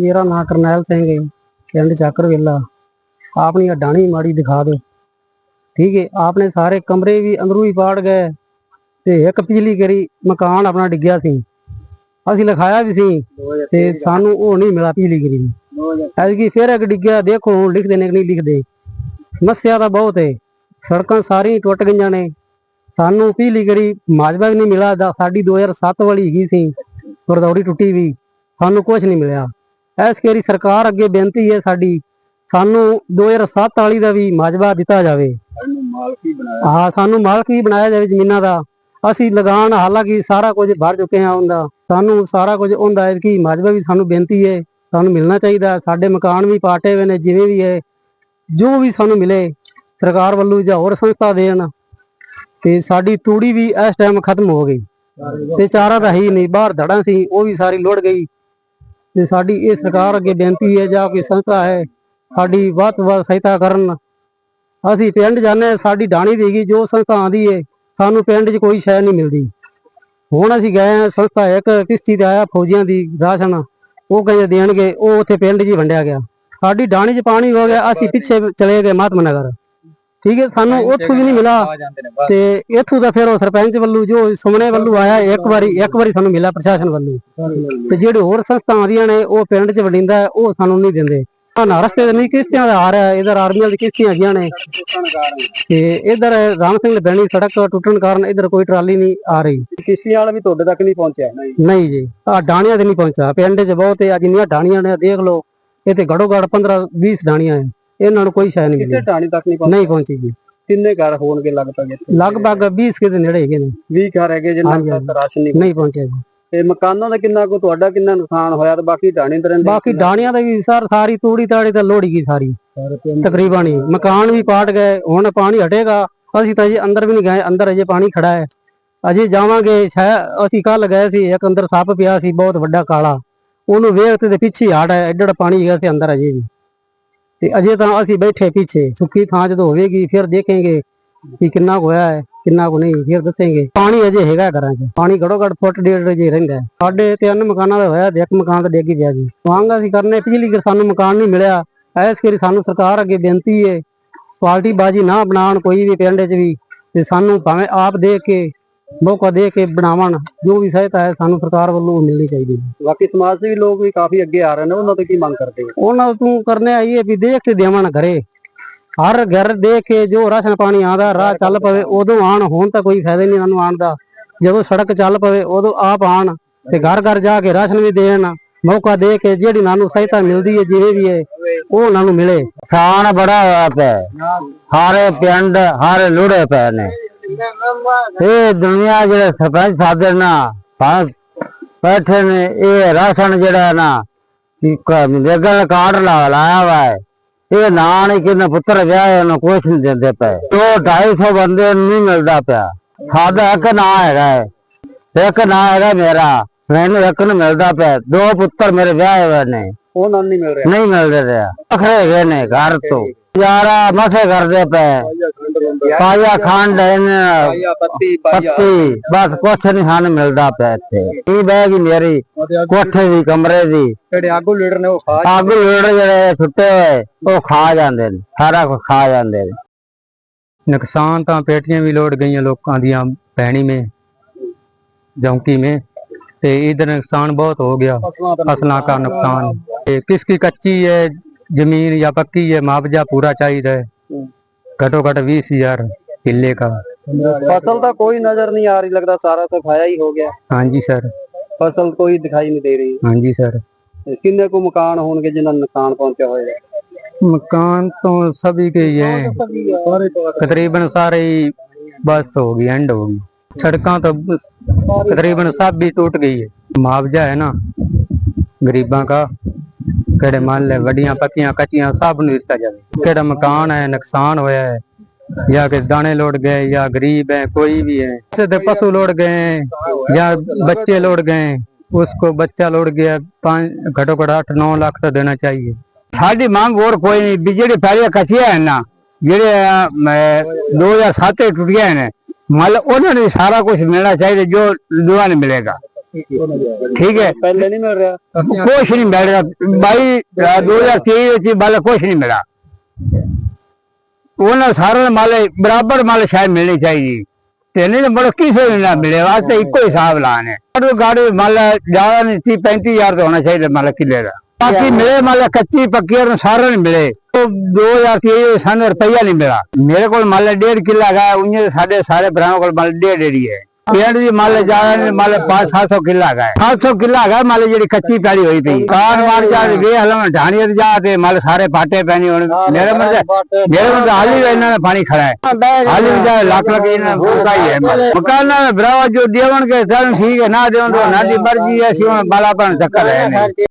ਮੇਰਾ ਨਾਂ ਕਰਨੈਲ ਸਿੰਘ ਹੈ ਪਿੰਡ ਚੱਕਰਵੇਲਾ ਆਪਣੀ ਅਡਾਣੀ ਮਾੜੀ ਦਿਖਾ ਦਿਓ। ਠੀਕ ਹੈ ਆਪਨੇ ਸਾਰੇ ਕਮਰੇ ਵੀ ਅੰਦਰੋਂ ਹੀ ਪਾੜ ਗਏ ਤੇ ਇੱਕ ਪਿਛਲੀ ਕਰੀ ਮਕਾਨ ਆਪਣਾ ਡਿੱਗਿਆ ਸੀ। ਅਸੀਂ ਲਿਖਾਇਆ ਵੀ ਸੀ ਤੇ ਸਾਨੂੰ ਉਹ ਨਹੀਂ ਮਿਲਾ ਪਿਛਲੀ ਕਰੀ ਐਤਕੀ ਫਿਰ ਇੱਕ ਡਿੱਗਿਆ, ਦੇਖੋ ਹੁਣ ਲਿਖਦੇ ਨੇ ਕਿ ਨਹੀਂ ਲਿਖਦੇ। ਸਮੱਸਿਆ ਤਾਂ ਬਹੁਤ ਹੈ ਸੜਕਾਂ ਸਾਰੀਆਂ ਟੁੱਟ ਗਈਆਂ ਨੇ। ਸਾਨੂੰ ਪਿਛਲੀ ਕਰੀ ਮਾਜਵਾ ਵੀ ਨਹੀਂ ਮਿਲਾ ਦਾ- ਸਾਡੀ 2007 ਵਾਲੀ ਹੈਗੀ ਸੀ ਗੁਰਦੌੜੀ ਟੁੱਟੀ ਵੀ। ਸਾਨੂੰ ਕੁਝ ਨਹੀਂ ਮਿਲਿਆ। ਇਸ ਕਰੀ ਸਰਕਾਰ ਅੱਗੇ ਬੇਨਤੀ ਹੈ ਸਾਡੀ ਸਾਨੂੰ 2007 ਵਾਲੀ ਦਾ ਵੀ ਮਾਜਵਾ ਦਿੱਤਾ ਜਾਵੇ। ਮਾਲਕੀ ਬਣਾਇਆ। ਹਾਂ ਸਾਨੂੰ ਮਾਲਕ ਵੀ ਬਣਾਇਆ ਜਾਵੇ ਜ਼ਮੀਨਾਂ ਦਾ। ਅਸੀਂ ਲਗਾਨ ਹਾਲਾਂਕਿ ਸਾਰਾ ਕੁਝ ਭਰ ਚੁੱਕੇ ਹਾਂ ਉਹਦਾ। ਸਾਨੂੰ ਸਾਰਾ ਕੁਝ ਹੁੰਦਾ ਹੈ ਕਿ ਮਾਜਵਾ ਵੀ ਸਾਨੂੰ ਬੇਨਤੀ ਹੈ ਸਾਨੂੰ ਮਿਲਣਾ ਚਾਹੀਦਾ। ਸਾਡੇ ਮਕਾਨ ਵੀ ਪਾਟੇ ਹੋਏ ਨੇ ਜਿਵੇਂ ਵੀ ਹੈ ਜੋ ਵੀ ਸਾਨੂੰ ਮਿਲੇ ਸਰਕਾਰ ਵੱਲੋਂ ਜਾਂ ਹੋਰ ਸੰਸਥਾ ਦੇਣ ਤੇ ਸਾਡੀ ਤੂੜੀ ਵੀ ਇਸ ਟਾਈਮ ਖਤਮ ਹੋ ਗਈ। ਤੇ ਚਾਰਾ ਤਾਂ ਹੈ ਹੀ ਨਹੀਂ ਬਾਹਰ ਧੜਾਂ ਸੀ ਉਹ ਵੀ ਸਾਰੀ ਲੁੜ ਗਈ। ਤੇ ਸਾਡੀ ਇਹ ਸਰਕਾਰ ਅੱਗੇ ਬੇਨਤੀ ਹੈ ਜਾਂ ਕੋਈ ਸੰਸਥਾ ਹੈ ਸਾਡੀ ਵੱਧ ਤੋਂ ਵੱਧ ਸਹਾਇਤਾ ਕਰਨ। ਅਸੀਂ ਪਿੰਡ ਜਾਂਦੇ ਹਾਂ, ਸਾਡੀ ਢਾਣੀ ਦੇਗੀ ਜੋ ਸੰਸਥਾ ਆਂਦੀ ਏ ਸਾਨੂੰ ਪਿੰਡ 'ਚ ਕੋਈ ਸ਼ੈ ਨਹੀਂ ਮਿਲਦੀ। ਹੁਣ ਅਸੀਂ ਗਏ ਹਾਂ ਸੰਸਥਾ ਇੱਕ ਕਿਸ਼ਤੀ ਤੇ ਆਇਆ ਫੌਜੀਆਂ ਦੀ ਰਾਸ਼ਨ ਉਹ ਕਹਿੰਦੇ ਦੇਣਗੇ ਉਹ ਉੱਥੇ ਪਿੰਡ 'ਚ ਹੀ ਵੰਡਿਆ ਗਿਆ। ਸਾਡੀ ਢਾਣੀ 'ਚ ਪਾਣੀ ਹੋ ਗਿਆ ਅਸੀਂ ਪਿੱਛੇ ਚਲੇ ਗਏ ਮਹਾਤਮਾ ਨਗਰ ਠੀਕ ਹੈ ਸਾਨੂੰ ਉੱਥੋਂ ਵੀ ਨਹੀਂ ਮਿਲਾ ਆ ਤੇ ਇੱਥੋਂ ਦਾ ਫਿਰ ਉਹ ਸਰਪੰਚ ਵੱਲੋਂ ਜੋ ਸੁਮਨੇ ਵੱਲੋਂ ਆਇਆ ਇੱਕ ਵਾਰੀ ਇੱਕ ਵਾਰੀ ਸਾਨੂੰ ਮਿਲਿਆ ਪ੍ਰਸ਼ਾਸਨ ਵੱਲੋਂ। ਤੇ ਜਿਹੜੇ ਹੋਰ ਸੰਸਥਾਵਾਂ ਆਉਂਦੀਆਂ ਨੇ ਉਹ ਪਿੰਡ 'ਚ ਵੰਡਿੰਦਾ ਹੈ, ਉਹ ਸਾਨੂੰ ਨਹੀਂ ਦਿੰਦੇ। ਨਾ ਰਸਤੇ ਤੇ ਨਹੀਂ ਕਿਸ਼ਤੀਆਂ ਦਾ ਆ ਰਿਹਾ ਇਧਰ ਆਰਮੀਆਂ ਦੀ ਕਿਸ਼ਤੀਆਂ ਹੈਗੀਆਂ ਨੇ। ਤੇ ਇਧਰ ਰਾਮ ਸਿੰਘ ਬੈਣੀ ਸੜਕ ਟੁੱਟਣ ਕਾਰਨ ਇਧਰ ਕੋਈ ਟਰਾਲੀ ਨਹੀਂ ਆ ਰਹੀ। ਕਿਸ਼ਤੀਆਂ ਵਾਲਾ ਵੀ ਤੁਹਾਡੇ ਤੱਕ ਨਹੀਂ ਪਹੁੰਚਿਆ? ਨਹੀਂ ਜੀ ਆ ਡਾਣੀਆਂ ਤੇ ਨਹੀਂ ਪਹੁੰਚਾ ਪਿੰਡ 'ਚ ਬਹੁਤ ਹੈ ਜਿੰਨੀਆਂ ਡਾਣੀਆਂ ਨੇ ਦੇਖ ਲਓ। ਇਹ ਤੇ ਘੜੋ ਘੜ 15 20 ਡਾਣੀਆਂ ਹੈ ਇਹਨਾਂ ਨੂੰ ਕੋਈ ਸ਼ੈ ਨਹੀਂ ਕਿਤੇ ਮਿਲੀ ਟਾਣੀ ਤੱਕ ਨਹੀਂ ਪਹੁੰਚਿਆ ਨਹੀਂ ਪਹੁੰਚੀ ਜੀ। ਕਿੰਨੇ ਘਰ ਹੋਣਗੇ ਲਗਭਗ ਇੱਥੇ? ਲਗਭਗ 20 ਕੇ ਦੇ ਨੇੜੇ ਹੈਗੇ ਨੇ। 20 ਘਰ ਹੈਗੇ ਜਿਨ੍ਹਾਂ ਹਾਂਜੀ, ਦਾ ਰਾਸ਼ਨ ਨਹੀਂ ਨਹੀਂ ਪਹੁੰਚਿਆ। ਜੀ। ਤੇ ਮਕਾਨਾਂ ਦਾ ਕਿੰਨਾ ਕੋ ਤੁਹਾਡਾ ਕਿੰਨਾ ਨੁਕਸਾਨ ਹੋਇਆ ਤੇ ਬਾਕੀ ਢਾਣੀ ਦਰਨ ਬਾਕੀ ਡਾਣੀਆਂ ਦਾ ਵੀ ਸਰ ਸਾਰੀ ਤੂੜੀ ਤਾੜੀ ਤਾਂ ਲੋੜੀ ਗਈ ਸਾਰੀ। ਤਕਰੀਬਨ ਹੀ। ਮਕਾਨ ਵੀ ਪਾਟ ਗਏ ਹੁਣ ਪਾਣੀ ਹਟੇਗਾ। ਅਸੀਂ ਤਾਂ ਜੀ ਅੰਦਰ ਵੀ ਨਹੀਂ ਗਏ ਅੰਦਰ ਅਜੇ ਪਾਣੀ ਖੜਾ ਹੈ। ਅਜੇ ਜਾਵਾਂਗੇ ਸ਼ਾਇਦ ਅਸੀਂ ਕੱਲ ਗਏ ਸੀ ਇੱਕ ਅੰਦਰ ਸੱਪ ਪਿਆ ਸੀ ਬਹੁਤ ਵੱਡਾ ਕਾਲਾ। ਉਹਨੂੰ ਵੇਖ ਤੇ ਪਿੱਛੇ ਹਟ ਹੈ ਐਡਾ ਐਡਾ ਪਾਣੀ ਹੈਗਾ ਸੀ ਅੰਦਰ ਅਜੇ ਵੀ। ਤੇ ਅਜੇ ਤਾਂ ਅਸੀਂ ਬੈਠੇ ਪਿੱਛੇ, ਸੁੱਕੀ ਥਾਂ ਜਦੋਂ ਹੋਵੇਗੀ ਫਿਰ ਦੇਖਾਂਗੇ ਕਿ ਕਿੰਨਾ ਕੁ ਹੋਇਆ ਹੈ, ਕਿੰਨਾ ਕੁ ਨਹੀਂ, ਫਿਰ ਦੱਸਾਂਗੇ ਪਾਣੀ ਅਜੇ ਹੈਗਾ ਕਰਾਂਗੇ ਪਾਣੀ ਘੜੋ ਘੜ ਫੁੱਟ ਡੇਢ ਜੇ ਰਹਿੰਦਾ ਹੈ। ਸਾਡੇ ਤਿੰਨ ਮਕਾਨਾਂ ਦਾ ਹੋਇਆ ਤੇ ਇੱਕ ਮਕਾਨ ਤਾਂ ਡਿੱਗ ਪਿਆ ਜੀ ਮੰਗ ਅਸੀਂ ਕਰਨੇ, ਪਿਛਲੀ ਵਾਰ ਸਾਨੂੰ ਮਕਾਨ ਨਹੀਂ ਮਿਲਿਆ ਐਸ ਕਰੀ ਸਾਨੂੰ ਸਰਕਾਰ ਅੱਗੇ ਬੇਨਤੀ ਹੈ ਪਾਰਟੀ ਬਾਜੀ ਨਾ ਬਣਾਉਣ ਕੋਈ ਵੀ ਪਿੰਡ 'ਚ ਵੀ, ਤੇ ਸਾਨੂੰ ਭਾਵੇਂ ਆਪ ਦੇਖ ਕੇ ਮੌਕਾ ਦੇ ਕੇ ਬਣਾਵਣ ਜੋ ਵੀ ਸਹਾਇਤਾ ਹੈ ਸਾਨੂੰ ਸਰਕਾਰ ਵੱਲੋਂ ਮਿਲਣੀ ਚਾਹੀਦੀ ਹੈ। ਬਾਕੀ ਸਮਾਜ ਸੇਵੀ ਲੋਕ ਵੀ ਕਾਫੀ ਅੱਗੇ ਆ ਰਹੇ ਨੇ ਉਹਨਾਂ ਤੋਂ ਕੀ ਮੰਗ ਕਰਦੇ ਹੋ? ਉਹਨਾਂ ਤੋਂ ਕਰਨੇ ਆਈਏ ਵੀ ਦੇਖ ਕੇ ਦੇਵਣ ਘਰੇ। ਹਰ ਘਰ ਦੇਖ ਕੇ ਜੋ ਰਾਸ਼ਨ ਪਾਣੀ ਆਂਦਾ ਰਾਹ ਚੱਲ ਪਵੇ ਉਦੋਂ ਆਣ ਹੁਣ ਤਾਂ ਕੋਈ ਫਾਇਦਾ ਨਹੀਂ ਇਹਨਾਂ ਨੂੰ ਆਣ ਦਾ। ਜਦੋਂ ਸੜਕ ਚੱਲ ਪਵੇ ਉਦੋਂ ਆਪ ਆਣ ਤੇ ਘਰ ਘਰ ਜਾ ਕੇ ਰਾਸ਼ਨ ਵੀ ਦੇਣ। ਮੌਕਾ ਦੇ ਕੇ ਜਿਹੜੀ ਇਹਨਾਂ ਨੂੰ ਸਹਾਇਤਾ ਮਿਲਦੀ ਹੈ ਜਿਵੇਂ ਵੀ ਹੈ ਉਹ ਉਹਨਾਂ ਨੂੰ ਮਿਲੇ। ਖਾਣ ਬੜਾ ਹੋਇਆ ਪਿਆ ਹਾਰੇ ਪਿੰਡ ਹਾਰੇ ਲੁੜੇ ਪਏ ਨੇ। ਇਹ ਦੁਨੀਆ ਜਿਹੜੇ ਸਰਪੰਚ ਸਾਦਰ ਨਾ ਭਾਵੇਂ ਬੈਠੇ ਨੇ ਇਹ ਰਾਸ਼ਨ ਜਿਹੜਾ ਨਾ ਲਾ ਲਾਇਆ ਵਾ ਹੈ। ਇਹ ਨਾਂ ਨਹੀਂ ਕਿੰਨੇ ਪੁੱਤਰ ਵਿਆਹ ਉਹਨੂੰ ਕੁਛ ਨਹੀਂ ਦਿੰਦੇ ਪਏ। ਦੋ 250 ਬੰਦੇ ਨੂੰ ਨਹੀਂ ਮਿਲਦਾ ਪਿਆ। ਸਾਡਾ ਇੱਕ ਨਾਂ ਹੈਗਾ। ਇੱਕ ਨਾਂ ਹੈਗਾ ਮੇਰਾ। ਮੈਨੂੰ ਇੱਕ ਨੂੰ ਮਿਲਦਾ ਪਿਆ। ਦੋ ਪੁੱਤਰ ਮੇਰੇ ਵਿਆਹ ਹੋਏ ਨੇ। ਉਹਨਾਂ ਨੂੰ ਨਹੀਂ ਮਿਲ ਰਿਹਾ। ਨਹੀਂ ਮਿਲਦੇ ਰਿਹਾ ਅਖਰੇ ਗਏ ਨੇ ਘਰ ਤੋਂ। ਯਾਰਾ ਮਸੇ ਕਰਦੇ ਪਏ। ਪਾਇਆ ਖਾਣ ਲੈਣ ਪੱਤੀ ਬਸ ਕੁਛ ਨਹੀਂ ਹਨ ਮਿਲਦਾ ਪਿਆ ਇੱਥੇ। ਇਹ ਬੈਗ ਹੀ ਮੇਰੀ ਕੋਠੇ ਦੀ ਕਮਰੇ ਦੀ। ਜਿਹੜੇ ਆਗੂ ਲੀਡਰ ਨੇ ਉਹ ਖਾ ਆਗੂ ਲੀਡਰ ਜਿਹੜੇ ਛੁੱਟੇ ਉਹ ਖਾ ਜਾਂਦੇ ਨੇ। ਸਾਰਾ ਕੁਝ ਖਾ ਜਾਂਦੇ ਨੇ। ਨੁਕਸਾਨ ਤਾਂ ਪੇਟੀਆਂ ਵੀ ਲੋੜ ਗਈਆਂ ਲੋਕਾਂ ਦੀਆਂ ਪੈਣੀ ਮੇ ਜੌਂਕੀ ਮੇ ਤੇ ਇਧਰ ਨੁਕਸਾਨ ਬਹੁਤ ਹੋ ਗਿਆ। ਫਸਲਾਂ ਦਾ ਨੁਕਸਾਨ। ਤੇ ਕਿਸ ਕੀ ਕੱਚੀ ਹੈ ਜ਼ਮੀਨ ਜਾਂ ਪੱਕੀ ਹੈ ਮੁਆਵਜ਼ਾ ਪੂਰਾ ਚਾਹੀਦਾ ਹੈ। है घटो घट बीस हजार किले का ਫਸਲ ਤਾਂ ਕੋਈ ਨਜ਼ਰ ਨਹੀਂ ਆ ਰਹੀ ਲੱਗਦਾ ਸਾਰਾ ਤਾਂ ਖਾਇਆ ਹੀ ਹੋ ਗਿਆ हाँ जी सर ਫਸਲ ਕੋਈ ਦਿਖਾਈ ਨਹੀਂ ਦੇ ਰਹੀ हाँ जी सर ਤੇ ਕਿੰਨੇ ਕੁ ਮਕਾਨ ਹੋਣਗੇ ਜਿਨ੍ਹਾਂ ਨੂੰ ਨੁਕਸਾਨ ਪਹੁੰਚਿਆ ਹੋਏਗਾ मकान तो सभी के ही हैं तकरीबन सारे ही बस होगी एंड होगी सड़कों तो तकरीबन सब भी टूट गई है मुआवजा है ना गरीबां का ਕਿਹੜੇ ਮੰਨ ਲੈ ਵੱਡੀਆਂ ਪੱਕੀਆਂ ਕੱਚੀਆਂ ਸਭ ਨੂੰ ਦਿੱਤਾ ਜਾਵੇ ਕਿਹੜਾ ਮਕਾਨ ਹੈ ਨੁਕਸਾਨ ਹੋਇਆ ਹੈ ਜਾਂ ਕਿ ਦਾਣੇ ਲੋੜ ਗਏ ਜਾਂ ਗਰੀਬ ਹੈ ਕੋਈ भी है जैसे तो पशु लोड गए हैं या बच्चे लोड गए हैं उसको बच्चा लोड गया पाँच घटो घट आठ नौ लाख तो देना चाहिए ਸਾਡੀ ਮੰਗ ਹੋਰ ਕੋਈ ਨਹੀਂ ਵੀ ਜਿਹੜੇ ਪਹਿਲੇ ਕੱਚੀਆਂ ਹਨ ਨਾ ਜਿਹੜੇ ਅਹ, ਅਹ, 2007 ਦੇ ਟੁੱਟੀਆਂ ਨੇ ਮਤਲਬ ਉਹਨਾਂ ਨੂੰ ਵੀ ਸਾਰਾ ਕੁਝ ਮਿਲਣਾ ਚਾਹੀਦਾ ਠੀਕ ਹੈ। ਪਹਿਲੇ ਨਹੀਂ ਮਿਲ ਰਿਹਾ। ਕੁਛ ਨਹੀਂ ਮਿਲ ਰਿਹਾ। ਬਾਈ 2023 ਵਿੱਚ ਬਾਲਾ ਕੁਛ ਨਹੀਂ ਮਿਲਾ ਉਹਨਾਂ ਸਾਰਿਆਂ ਮਾਲੇ ਬਰਾਬਰ ਮਾਲੇ ਸ਼ਾਇਦ ਮਿਲਣੀ ਚਾਹੀਦੀ। ਤੇ ਨਹੀਂ ਬੜਾ ਕਿਸੇ ਨੂੰ ਨਾ ਮਿਲੇ। ਵਾਸਤੇ ਇੱਕੋ ਹੀ ਹਿਸਾਬ ਲਾਣੇ ਗਾੜੀ ਗਾੜੀ ਮਾਲੇ ਜ਼ਿਆਦਾ ਨਹੀਂ 30 35000 ਦਾ ਹੋਣਾ ਚਾਹੀਦਾ ਮਾਲੇ ਕਿੱਲੇ ਦਾ। ਬਾਕੀ ਮਿਲੇ ਮਾਲੇ ਕੱਚੀ ਪੱਕੀ ਨੂੰ ਸਾਰਿਆਂ ਨੂੰ ਮਿਲੇ। ਉਹ 2023 ਵਿੱਚ ਸਾਨੂੰ ਰੁਪਈਆ ਨਹੀਂ ਮਿਲਾ ਮੇਰੇ ਕੋਲ ਮਾਲੇ ਡੇਢ ਕਿੱਲਾ ਹੈਗਾ ਉਹਨੇ ਸਾਡੇ ਸਾਰੇ ਭਰਾਵਾਂ ਕੋਲ ਮਾਲੇ ਡੇਢ ਡੇਢੀ ਹੈ। ਪਿੰਡ ਦੀ ਮਾਲੇ ਜ਼ਿਆਦਾ ਨਹੀਂ ਮਾਲੇ 5 700 ਕਿੱਲਾ ਹੈਗਾ 700 ਕਿੱਲਾ ਹੈਗਾ ਮਾਲੇ ਜਿਹੜੀ ਕੱਚੀ ਪੈਲੀ ਹੋਈ ਪਈ ਕਾਰ ਮਾਰ ਜਾ ਵੇ ਹਲਮ ਢਾਣੀਆਂ ਤੇ ਜਾ ਤੇ ਮਾਲੇ ਸਾਰੇ ਪਾਟੇ ਪੈਣੀ ਹੁਣ ਮੇਰੇ ਮਰਦੇ ਮੇਰੇ ਮਰਦੇ ਹਾਲੀ ਵੀ ਇਹਨਾਂ ਦਾ ਪਾਣੀ ਖੜਾ ਹੈ ਹਾਲੀ ਵੀ ਜਾ ਲੱਖ ਲੱਖ ਇਹਨਾਂ ਦਾ ਫੁੱਕਾ ਹੀ ਹੈ ਮਕਾਨਾਂ ਦਾ ਭਰਾਵਾ ਜੋ ਦੇਵਣ ਕੇ ਸਾਨੂੰ ਠੀਕ ਹੈ ਨਾ ਦੇਵਣ ਤੋਂ ਨਾ ਦੀ ਮਰਜ਼ੀ ਹੈ ਅਸੀਂ ਹੁਣ ਬਾਲਾ ਪਣ ਚੱਕਰ ਹੈ